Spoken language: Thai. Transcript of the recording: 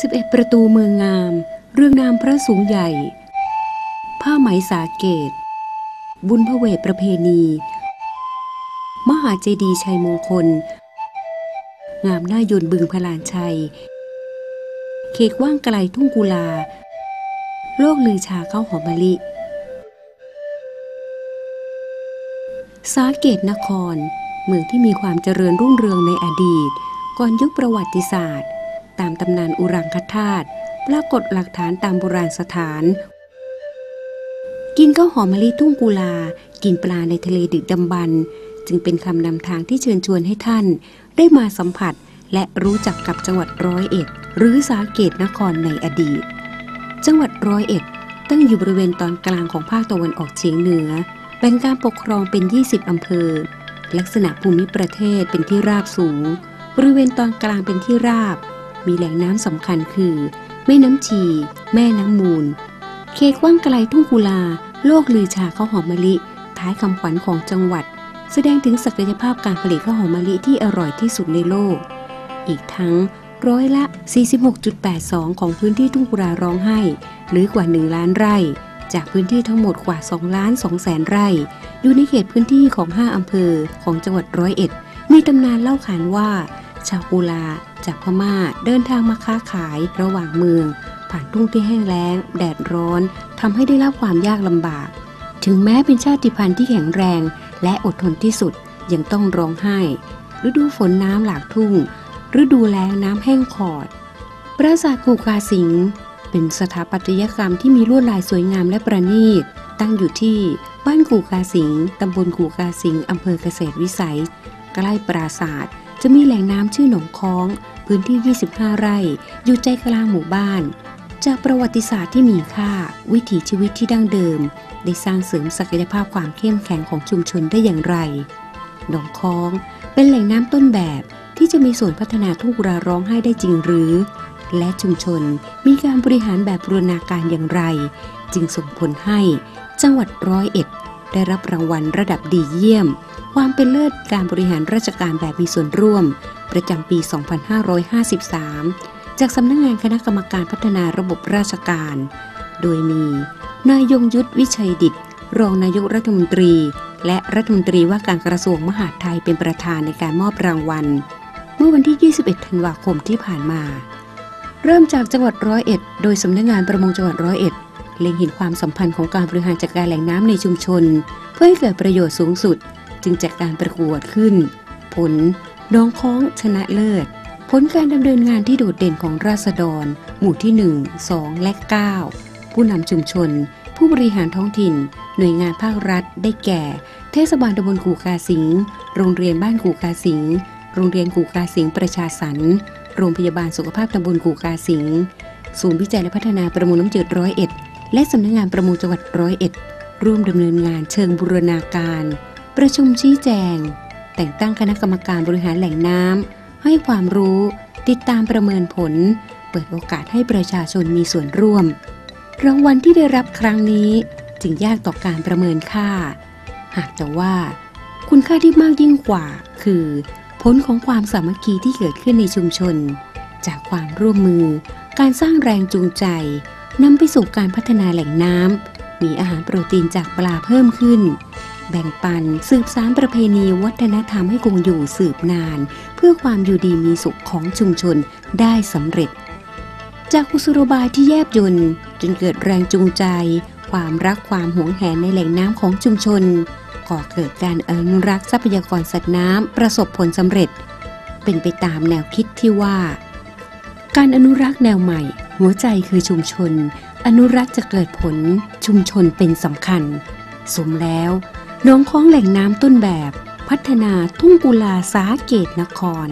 11 ประตูเมืองงาม เรื่องนามพระสูงใหญ่ ผ้าไหมสาเกต บุญพระเวทประเพณี มหาเจดีย์ชัยมงคล งามหน้ายนบึงพลานชัยเคกว่างไกลทุ่งกุลา โลกลือชาข้าวหอมมะลิ สาเกตนคร เมืองที่มีความเจริญรุ่งเรืองในอดีต ก่อนยุคประวัติศาสตร์ ตามตำนานอุรังคธาตุปรากฏหลักฐานตามโบราณสถาน กินข้าวหอมมะลิทุ่งกุลา กินปลาในทะเลดึกดำบรรพ์จึงเป็นคำนำทางที่เชิญชวนให้ท่าน ได้มาสัมผัสและรู้จักกับจังหวัดร้อยเอ็ด หรือสาเกตนครในอดีต จังหวัดร้อยเอ็ด ตั้งอยู่บริเวณตอนกลางของภาคตะวันออกเฉียงเหนือแบ่งการปกครองเป็น 20 อำเภอ ลักษณะภูมิประเทศเป็นที่ราบสูง บริเวณตอนกลางเป็นที่ราบ มีแหล่งน้ำสำคัญคือ แม่น้ำชี แม่น้ำมูลเคกว่างไกลทุ่งกุลา โลกลือชาข้าวหอมมะลิ ท้ายคำขวัญของจังหวัด แสดงถึงศักยภาพการผลิตข้าวหอมมะลิที่อร่อยที่สุดในโลก อีกทั้งร้อยละ 46.82 ของพื้นที่ทุ่งกุลาร้องไห้ หรือกว่า 1 ล้านไร่ จากพื้นที่ทั้งหมดกว่า 2 ล้าน2แสนไร่ อยู่ในเขตพื้นที่ของ 5 อำเภอของจังหวัดร้อยเอ็ด มีตำนานเล่าขานว่า ชาวกุลา จากพม่าเดินทางมาค้าขายระหว่างเมือง ผ่านทุ่งที่แห้งแล้ง แดดร้อนทำให้ได้รับความยากลำบาก ถึงแม้เป็นชาติพันธุ์ที่แข็งแรง และอดทนที่สุดยังต้องร้องไห้ ฤดูฝนน้ำหลากทุ่ง ฤดูแล้งน้ำแห้งขอด ปราสาทกูกาสิงเป็นสถาปัตยกรรมที่มีลวดลายสวยงามและประณีต ตั้งอยู่ที่บ้านกูกาสิงห์ตำบลกูกาสิงห์อำเภอเกษตรวิสัย ใกล้ปราสาท จะมีแหล่งน้ำชื่อหนองค้อง พื้นที่ 25 ไร่ อยู่ใจกลางหมู่บ้าน จากประวัติศาสตร์ที่มีค่า วิถีชีวิตที่ดั้งเดิม ได้สร้างเสริมศักยภาพความเข้มแข็งของชุมชนได้อย่างไร หนองค้องเป็นแหล่งน้ำต้นแบบที่จะมีส่วนพัฒนาทุกราร้องไห้ได้จริงหรือ และชุมชนมีการบริหารแบบบูรณาการอย่างไร จึงส่งผลให้จังหวัดร้อยเอ็ด ได้รับรางวัลระดับดีเยี่ยม ความเป็นเลิศการบริหารราชการแบบมีส่วนร่วม ประจำปี 2553 จากสำนักงงานคณะกรรมการพัฒนาระบบราชการ โดยมี นายยงยุทธวิชัยดิต รองนายกรัฐมนตรี และรัฐมนตรีว่าการกระทรวงมหาดไทยเป็นประธานในการมอบรางวัล เมื่อวันที่ 21 ธันวาคมที่ผ่านมา เริ่มจากจังหวัดร้อยเอ็ด โดยสำนักงงานประมงจังหวัดร้อยเอ็ด เล็งเห็นความสัมพันธ์ของการบริหารจัดการแหล่งน้ำในชุมชน เพื่อให้เกิดประโยชน์สูงสุด จึงจัดการประกวดขึ้น ผลน้องค้องชนะเลิศ ผลการดำเนินงานที่โดดเด่นของราษฎร หมู่ที่ 1 2 และ 9 ผู้นำชุมชน ผู้บริหารท้องถิ่น หน่วยงานภาครัฐ ได้แก่ เทศบาลตำบลกูกาสิงห์โรงเรียนบ้านกูกาสิงห์โรงเรียนกูกาสิงห์ประชาสรรค์โรงพยาบาลสุขภาพตำบลกูกาสิงห์ศูนย์วิจัยและพัฒนาประมงน้ำจืดร้อยเอ็ด และสำนักงานประมงจังหวัดร้อยเอ็ด ร่วมดำเนินงานเชิงบูรณาการ ประชุมชี้แจง แต่งตั้งคณะกรรมการบริหารแหล่งน้ำให้ความรู้ ติดตามประเมินผล เปิดโอกาสให้ประชาชนมีส่วนร่วม รางวัลที่ได้รับครั้งนี้จึงยากต่อการประเมินค่า หากแต่ว่า คุณค่าที่มากยิ่งกว่า คือ ผลของความสามัคคีที่เกิดขึ้นในชุมชน จากความร่วมมือ การสร้างแรงจูงใจ นำไปสู่การพัฒนาแหล่งน้ำมีอาหารโปรตีนจากปลาเพิ่มขึ้น แบ่งปันสืบสารประเพณีวัฒนธรรมให้คงอยู่สืบนาน เพื่อความอยู่ดีมีสุขของชุมชนได้สำเร็จ จากกุศโลบายที่แยบยนจนเกิดแรงจูงใจ ความรักความหวงแหนในแหล่งน้ำของชุมชนก่อเกิดการอนุรักษ์ทรัพยากรสัตว์น้ำประสบผลสำเร็จ เป็นไปตามแนวคิดที่ว่า การอนุรักษ์แนวใหม่ หัวใจคือชุมชน อนุรักษ์จะเกิดผลชุมชนเป็นสำคัญ สมแล้วน้องคล้องแหล่งน้ำต้นแบบ พัฒนาทุ่งกุลาสาเกตนคร